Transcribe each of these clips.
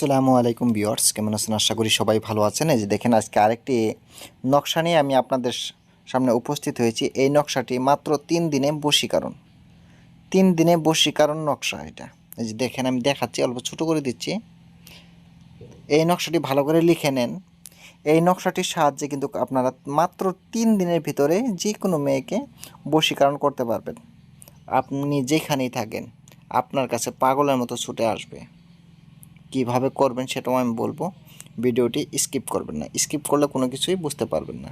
আসসালামু আলাইকুম বিয়ার্স কেমন আছেন? আশা করি সবাই ভালো আছেন। এই যে দেখেন, আজকে আরেকটি নকশা নিয়ে আমি আপনাদের সামনে উপস্থিত হয়েছি। এই নকশাটি মাত্র তিন দিনে বশীকরণ। তিন দিনে বশীকরণ নকশা এটা। এই যে দেখেন, আমি দেখাচ্ছি, অল্প ছোটো করে দিচ্ছি। এই নকশাটি ভালো করে লিখে নেন। এই নকশাটির সাহায্যে কিন্তু আপনারা মাত্র তিন দিনের ভিতরে যে কোনো মেয়েকে বশীকরণ করতে পারবেন। আপনি যেখানেই থাকেন, আপনার কাছে পাগলের মতো ছুটে আসবে। কীভাবে করবেন সেটাও আমি বলব। ভিডিওটি স্কিপ করবেন না। স্কিপ করলে কোনো কিছুই বুঝতে পারবেন না।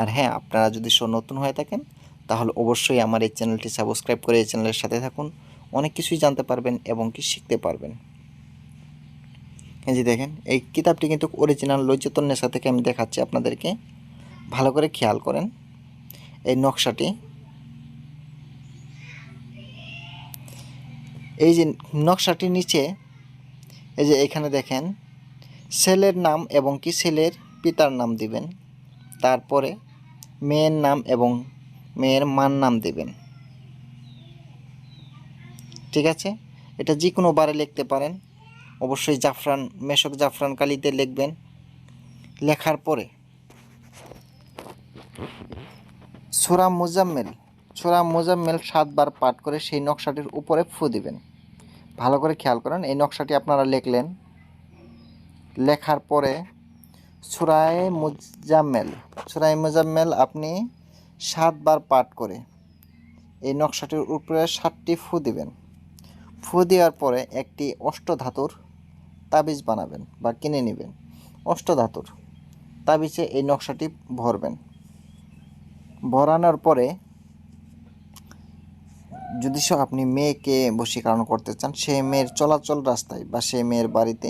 আর হ্যাঁ আপনারা যদি সব নতুন হয়ে থাকেন, তাহলে অবশ্যই আমার এই চ্যানেলটি সাবস্ক্রাইব করে এই চ্যানেলের সাথে থাকুন। অনেক কিছুই জানতে পারবেন এবং কি শিখতে পারবেন। এই যে দেখেন, এই কিতাবটি কিন্তু অরিজিনাল লজ্জতন নেশা থেকে আমি দেখাচ্ছি আপনাদেরকে। ভালো করে খেয়াল করেন। এই নকশাটি। এই যে নকশাটির নিচে এই যে এখানে দেখেন, ছেলের নাম এবং কি ছেলের পিতার নাম দিবেন। তারপরে মেয়ের নাম এবং মেয়ের মার নাম দিবেন। ঠিক আছে? এটা যে কোনো বারে লিখতে পারেন। অবশ্যই জাফরান, মেশক জাফরান কালিতে লিখবেন। লেখার পরে সুরা মুজাম্মেল সুরা মুজাম্মেল সাতবার পাঠ করে সেই নকশাটির উপরে ফু দিবেন। ভালো করে খেয়াল করেন। এই নকশাটি আপনারা লেখলেন। লেখার পরে সুরায় মুজাম্মেল সুরায় মুজাম্মেল আপনি সাতবার পাঠ করে এই নকশাটির উপরে সাতটি ফু দিবেন। ফু দেওয়ার পরে একটি অষ্টধাতুর তাবিজ বানাবেন বা কিনে নেবেন। অষ্টধাতুর তাবিজে এই নকশাটি ভরবেন। ভরানোর পরে যদি আপনি মেয়েকে বশীকরণ করতে চান, সে মেয়ের চলাচল রাস্তায় বা সে মেয়ের বাড়িতে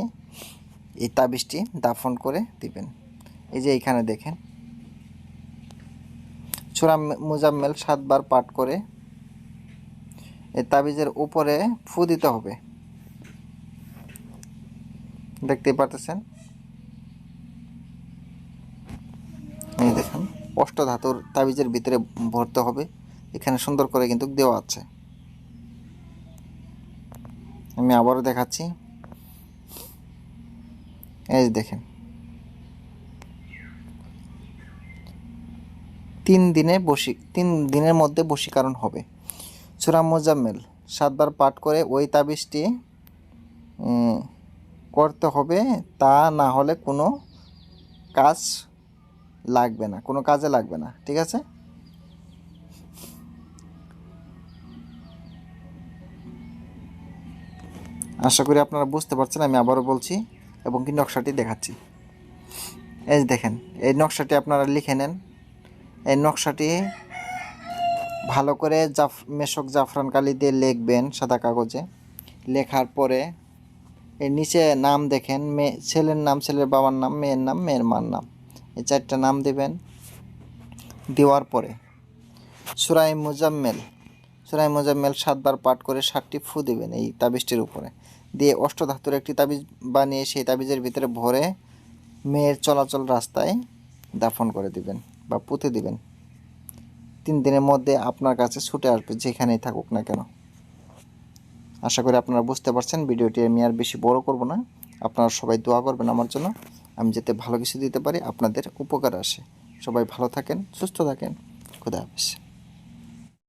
এই তাবিজটি দাফন করে দিবেন। এই যে এইখানে দেখেন। সুরা মুজাম্মেল সাতবার পাঠ করে এই তাবিজের উপরে ফু দিতে হবে। দেখতে পারতেছেন? এই দেখেন, অষ্টধাতুর তাবিজের ভিতরে ভরতে হবে। এখানে সুন্দর করে কিন্তু দেওয়া আছে। আমি আবারও দেখাচ্ছি। এই দেখেন। তিন দিনে বসি, তিন দিনের মধ্যে বশীকরণ হবে। সুরা মোজাম্মেল সাতবার পাঠ করে ওই তাবিজটি করতে হবে। তা না হলে কোনো কাজ লাগবে না, কোনো কাজে লাগবে না, ঠিক আছে? আশা করি আপনারা বুঝতে পারছেন, আমি আবারও বলছি এবং কি নকশাটি দেখাচ্ছি। এই দেখেন, এই নকশাটি আপনারা লিখে নেন। এই নকশাটি ভালো করে জাফ, মেশক জাফরান কালি দিয়ে লিখবেন সাদা কাগজে। লেখার পরে এর নিচে নাম দেখেন মেয়ে ছেলের নাম, ছেলের বাবার নাম, মেয়ের নাম, মেয়ের মার নাম। এই চারটা নাম দেবেন। দেওয়ার পরে সুরাই মুজাম্মেল সুরাই মোজাম্মেল সাতবার পাঠ করে সাতটি ফু দিবেন এই তাবিজটির উপরে। দিয়ে অষ্টধাতুর একটি তাবিজ বানিয়ে সেই তাবিজের ভিতরে ভরে মেয়ের চলাচল রাস্তায় দাফন করে দিবেন বা পুঁতে দিবেন। তিন দিনের মধ্যে আপনার কাছে ছুটে আসবে, যেখানেই থাকুক না কেন। আশা করি আপনারা বুঝতে পারছেন, ভিডিওটি আমি আর বেশি বড় করব না। আপনারা সবাই দোয়া করবেন আমার জন্য। আমি যাতে ভালো কিছু দিতে পারি, আপনাদের উপকার আসে। সবাই ভালো থাকেন, সুস্থ থাকেন। খুদা হাফিজ।